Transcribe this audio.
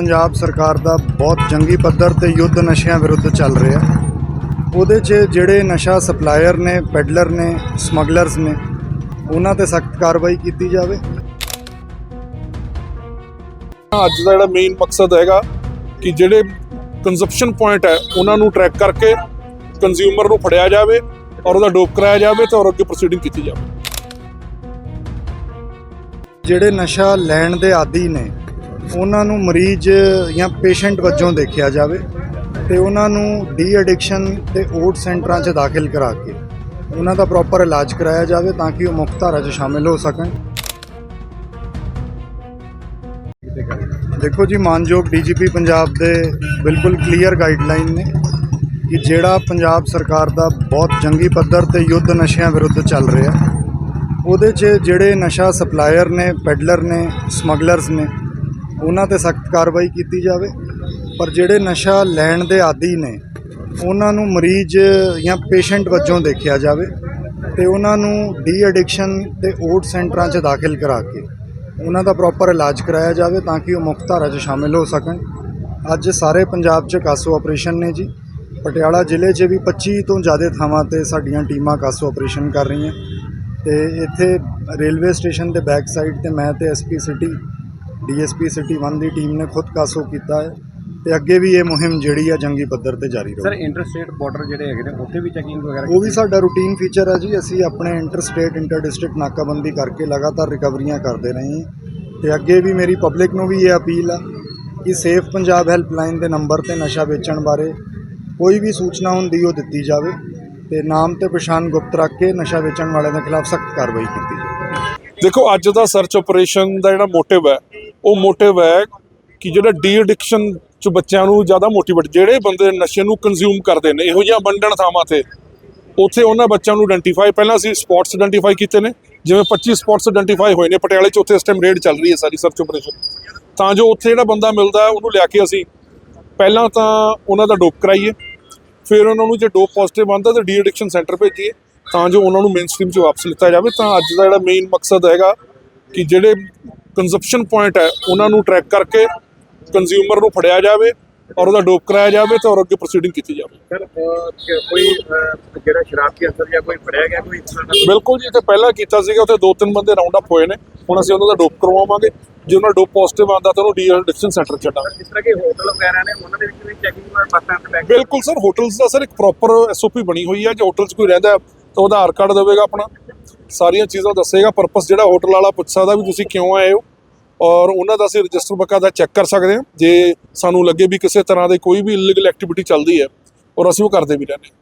ਪੰਜਾਬ ਸਰਕਾਰ ਦਾ ਬਹੁਤ ਜੰਗੀ ਪੱਧਰ ਤੇ ਯੁੱਧ ਨਸ਼ਿਆਂ ਵਿਰੁੱਧ ਚੱਲ ਰਿਹਾ। ਉਹਦੇ 'ਚ ਜਿਹੜੇ ਨਸ਼ਾ ਸਪਲਾਇਰ ਨੇ ਪੈਡਲਰ ਨੇ ਸਮਗਲਰਸ ਨੇ ਉਹਨਾਂ ਤੇ ਸਖਤ ਕਾਰਵਾਈ ਕੀਤੀ ਜਾਵੇ। ਅੱਜ ਦਾ ਜਿਹੜਾ ਮੇਨ ਮਕਸਦ ਹੈਗਾ ਕਿ ਜਿਹੜੇ ਕੰਜ਼ੰਪਸ਼ਨ ਪੁਆਇੰਟ ਹੈ ਉਹਨਾਂ ਨੂੰ ਟਰੈਕ ਕਰਕੇ ਕੰਜ਼ਿਊਮਰ ਨੂੰ ਫੜਿਆ ਜਾਵੇ ਔਰ ਉਹਦਾ ਡੋਪ ਕਰਾਇਆ ਜਾਵੇ ਤੇ ਔਰ ਅੱਗੇ ਪ੍ਰੋਸੀਡਿੰਗ ਕੀਤੀ ਜਾਵੇ। ਜਿਹੜੇ ਨਸ਼ਾ ਲੈਣ ਦੇ ਆਦੀ ਨੇ ਉਹਨਾਂ ਨੂੰ ਮਰੀਜ਼ ਜਾਂ ਪੇਸ਼ੈਂਟ ਵਜੋਂ ਦੇਖਿਆ ਜਾਵੇ ਤੇ ਉਹਨਾਂ ਨੂੰ ਡੀ ਐਡਿਕਸ਼ਨ ਤੇ ਓਟ ਸੈਂਟਰਾਂ 'ਚ ਦਾਖਲ ਕਰਾ ਕੇ ਉਹਨਾਂ ਦਾ ਪ੍ਰੋਪਰ ਇਲਾਜ ਕਰਾਇਆ ਜਾਵੇ ਤਾਂ ਕਿ ਉਹ ਮੁੱਖ ਧਾਰਾ 'ਚ ਸ਼ਾਮਿਲ ਹੋ ਸਕਣ। ਦੇਖੋ ਜੀ, ਮਾਨਯੋਗ ਡੀਜੀਪੀ ਪੰਜਾਬ ਦੇ ਬਿਲਕੁਲ ਕਲੀਅਰ ਗਾਈਡਲਾਈਨ ਨੇ ਕਿ ਜਿਹੜਾ ਪੰਜਾਬ ਸਰਕਾਰ ਦਾ ਬਹੁਤ ਜੰਗੀ ਪੱਧਰ ਤੇ ਯੁੱਧ ਨਸ਼ਿਆਂ ਵਿਰੁੱਧ ਚੱਲ ਰਿਹਾ, ਉਹਦੇ 'ਚ ਜਿਹੜੇ ਨਸ਼ਾ ਸਪਲਾਇਰ ਨੇ, ਪੈਡਲਰ ਨੇ, ਸਮਗਲਰਸ ਨੇ ਉਹਨਾਂ ਤੇ ਸਖਤ ਕਾਰਵਾਈ ਕੀਤੀ ਜਾਵੇ। ਪਰ ਜਿਹੜੇ ਨਸ਼ਾ ਲੈਣ ਦੇ ਆਦੀ ਨੇ, ਉਹਨਾਂ ਨੂੰ ਮਰੀਜ਼ ਜਾਂ ਪੇਸ਼ੈਂਟ ਵਜੋਂ ਦੇਖਿਆ ਜਾਵੇ ਤੇ ਉਹਨਾਂ ਨੂੰ ਡੀ ਐਡਿਕਸ਼ਨ ਤੇ ਓਟ ਸੈਂਟਰਾਂ 'ਚ ਦਾਖਲ ਕਰਾ ਕੇ ਉਹਨਾਂ ਦਾ ਪ੍ਰੋਪਰ ਇਲਾਜ ਕਰਾਇਆ ਜਾਵੇ ਤਾਂ ਕਿ ਉਹ ਮੁੱਖ ਧਾਰਾ 'ਚ ਸ਼ਾਮਿਲ ਹੋ ਸਕਣ। ਅੱਜ ਸਾਰੇ ਪੰਜਾਬ 'ਚ ਕਾਸੋ ਆਪਰੇਸ਼ਨ ਨੇ ਜੀ। ਪਟਿਆਲਾ ਜ਼ਿਲ੍ਹੇ 'ਚ ਵੀ 25 ਤੋਂ ਜ਼ਿਆਦਾ ਥਾਵਾਂ ਤੇ ਸਾਡੀਆਂ ਟੀਮਾਂ ਕਾਸੋ ਆਪਰੇਸ਼ਨ ਕਰ ਰਹੀਆਂ। ਤੇ ਇੱਥੇ ਰੇਲਵੇ ਸਟੇਸ਼ਨ ਦੇ ਬੈਕ ਸਾਈਡ ਤੇ ਮੈਂ ਤੇ ਐਸਪੀ ਸਿਟੀ ਡੀਐਸਪੀ ਸਿਟੀ 1 ਦੀ ਟੀਮ ਨੇ ਖੁਦ ਕਾਸੋ ਕੀਤਾ ਹੈ ਤੇ ਅੱਗੇ ਵੀ ਇਹ ਮੁਹਿੰਮ ਜਿਹੜੀ ਆ ਜੰਗੀ ਪੱਧਰ ਤੇ ਜਾਰੀ ਸਰ ਰਹੂ ਇੰਟਰਸਟੇਟ ਬਾਰਡਰ ਜਿਹੜੇ ਹੈਗੇ ਨੇ ਉੱਥੇ ਵੀ ਚੈਕਿੰਗ ਵਗੈਰਾ ਉਹ ਵੀ ਸਾਡਾ ਰੂਟੀਨ ਫੀਚਰ ਹੈ ਜੀ ਅਸੀਂ ਆਪਣੇ ਇੰਟਰ ਸਟੇਟ ਇੰਟਰ ਡਿਸਟ੍ਰਿਕਟ ਨਾਕਾਬੰਦੀ ਕਰਕੇ ਲਗਾਤਾਰ ਰਿਕਵਰੀਆਂ ਕਰਦੇ ਰਹੇ ਹਾਂ। ਤੇ ਅੱਗੇ ਵੀ ਮੇਰੀ ਪਬਲਿਕ ਨੂੰ ਵੀ ਇਹ ਅਪੀਲ ਆ ਕਿ ਸੇਫ ਪੰਜਾਬ ਹੈਲਪਲਾਈਨ ਦੇ ਨੰਬਰ ਤੇ ਨਸ਼ਾ ਵੇਚਣ ਬਾਰੇ ਕੋਈ ਵੀ ਸੂਚਨਾ ਹੁੰਦੀ ਉਹ ਦਿੱਤੀ ਜਾਵੇ ਤੇ ਨਾਮ ਤੇ ਪਛਾਣ ਗੁਪਤ ਰੱਖ ਕੇ ਨਸ਼ਾ ਵੇਚਣ ਵਾਲਿਆਂ ਦੇ ਖਿਲਾਫ ਸਖਤ ਕਾਰਵਾਈ ਕੀਤੀ ਜਾਵੇ। ਦੇਖੋ ਅੱਜ ਦਾ ਸਰਚ ਆਪਰੇਸ਼ਨ ਦਾ ਜਿਹੜਾ ਮੋਟਿਵ ਹੈ ਉਹ ਮੋਟਿਵ ਹੈ ਕਿ ਜਿਹੜਾ ਡੀ ਐਡਿਕਸ਼ਨ ਚ ਬੱਚਿਆਂ ਨੂੰ ਜ਼ਿਆਦਾ ਮੋਟੀਵੇਟ ਜਿਹੜੇ ਬੰਦੇ ਨਸ਼ੇ ਨੂੰ ਕੰਜ਼ਿਊਮ ਕਰਦੇ ਨੇ, ਇਹੋ ਜਿਹੀਆਂ ਵੰਡਣ ਥਾਵਾਂ ਤੇ, ਉੱਥੇ ਉਹਨਾਂ ਬੱਚਿਆਂ ਨੂੰ ਆਇਡੈਂਟੀਫਾਈ ਪਹਿਲਾਂ ਅਸੀਂ ਸਪੌਟਸ ਆਇਡੈਂਟੀਫਾਈ ਕੀਤੇ ਨੇ, ਜਿਵੇਂ 25 ਸਪੌਟਸ ਆਇਡੈਂਟੀਫਾਈ ਹੋਏ ਨੇ, ਪਟਿਆਲੇ 'ਚ ਉੱਥੇ ਇਸ ਟਾਈਮ ਰੇਡ ਚੱਲ ਰਹੀ ਹੈ ਸਾਰੀ ਸਰਚ ਆਪਰੇਸ਼ਨ ਤਾਂ ਜੋ ਉੱਥੇ ਜਿਹੜਾ ਬੰਦਾ ਮਿਲਦਾ ਉਹਨੂੰ ਲਿਆ ਕੇ ਅਸੀਂ, ਪਹਿਲਾਂ ਤਾਂ ਉਹਨਾਂ ਦਾ ਡੋਪ ਕਰਾਈਏ, ਫਿਰ ਉਹਨਾਂ ਨੂੰ ਜੇ ਡੋਪ ਪੋਜ਼ਿਟਿਵ ਆਉਂਦਾ ਤਾਂ ਡੀ ਐਡਿਕਸ਼ਨ ਸੈਂਟਰ ਭੇਜੀਏ, ਤਾਂ ਜੋ ਉਹਨਾਂ ਨੂੰ ਮੇਨ ਸਟ੍ਰੀਮ 'ਚ ਵਾਪਸ ਲਿੱਤਾ ਜਾਵੇ। ਤਾਂ ਅੱਜ ਦਾ ਜਿਹੜਾ ਮੇਨ ਮਕਸਦ ਹੈਗਾ ਕਿ ਜਿਹੜੇ ਕੰਜ਼ੰਪਸ਼ਨ ਪੁਆਇੰਟ ਹੈ ਉਹਨਾਂ ਨੂੰ ਟਰੈਕ ਕਰਕੇ ਕੰਜ਼ਿਊਮਰ ਨੂੰ ਫੜਿਆ ਜਾਵੇ ਔਰ ਉਹਦਾ ਡੋਪ ਕਰਾਇਆ ਜਾਵੇ ਤੇ ਔਰ ਅੱਗੇ ਪ੍ਰੋਸੀਡਿੰਗ ਕੀਤੀ ਜਾਵੇ। ਸਰ ਕੋਈ ਜਿਹੜਾ ਸ਼ਰਾਬ ਕੇ ਅੰਦਰ ਜਾਂ ਕੋਈ ਫੜਿਆ ਗਿਆ ਕੋਈ ਇਸ ਦਾ? ਬਿਲਕੁਲ ਜੀ ਤੇ ਪਹਿਲਾਂ ਕੀਤਾ ਸੀਗਾ ਉੱਥੇ ਦੋ ਤਿੰਨ ਬੰਦੇ ਰਾਉਂਡ ਅਪ ਹੋਏ ਨੇ। ਹੁਣ ਅਸੀਂ ਉਹਨਾਂ ਦਾ ਡੋਪ ਕਰਵਾਵਾਂਗੇ। ਜੇ ਉਹਨਾਂ ਦਾ ਡੋਪ ਪੋਜ਼ਿਟਿਵ ਆਉਂਦਾ ਤਾਂ ਉਹਨੂੰ ਡੀ ਐਡਿਕਸ਼ਨ ਸੈਂਟਰ ਛੱਡਾਂਗੇ। ਜਿਸ ਤਰ੍ਹਾਂ ਕਿ ਹੋਟਲ ਵਗੈਰਾ ਨੇ ਉਹਨਾਂ ਦੇ ਵਿੱਚ ਵੀ ਚੈਕਿੰਗ ਬੈਕ ਬਿਲਕੁਲ ਸਰ ਹੋਟਲਸ ਦਾ ਸਰ ਇੱਕ ਪ੍ਰੋਪਰ ਐਸਓਪੀ ਬਣੀ ਹੋਈ ਹੈ। ਜੇ ਹੋਟਲ 'ਚ ਕੋਈ ਰਹਿੰਦਾ ਤਾਂ ਉਹਦਾ ਆਧਾਰ ਕਾਰਡ ਦੇਵੇਗਾ ਆਪਣਾ। ਸਾਰੀਆਂ ਚੀਜ਼ਾਂ ਦੱਸੇਗਾ। ਪਰਪਸ ਜਿਹੜਾ ਹੋਟਲ ਵਾਲਾ ਪੁੱਛ ਸਕਦਾ ਵੀ ਤੁਸੀਂ ਕਿਉਂ ਆਏ ਹੋ? ਔਰ ਉਹਨਾਂ ਦਾ ਅਸੀਂ ਰਜਿਸਟਰ ਬਕਾਇਦਾ ਚੈੱਕ ਕਰ ਸਕਦੇ ਹਾਂ। ਜੇ ਸਾਨੂੰ ਲੱਗੇ ਵੀ ਕਿਸੇ ਤਰ੍ਹਾਂ ਦੇ ਕੋਈ ਵੀ ਇਲੀਗਲ ਐਕਟੀਵਿਟੀ ਚੱਲਦੀ ਹੈ, ਔਰ ਅਸੀਂ ਉਹ ਕਰਦੇ ਵੀ ਰਹਿੰਦੇ ਹਾਂ।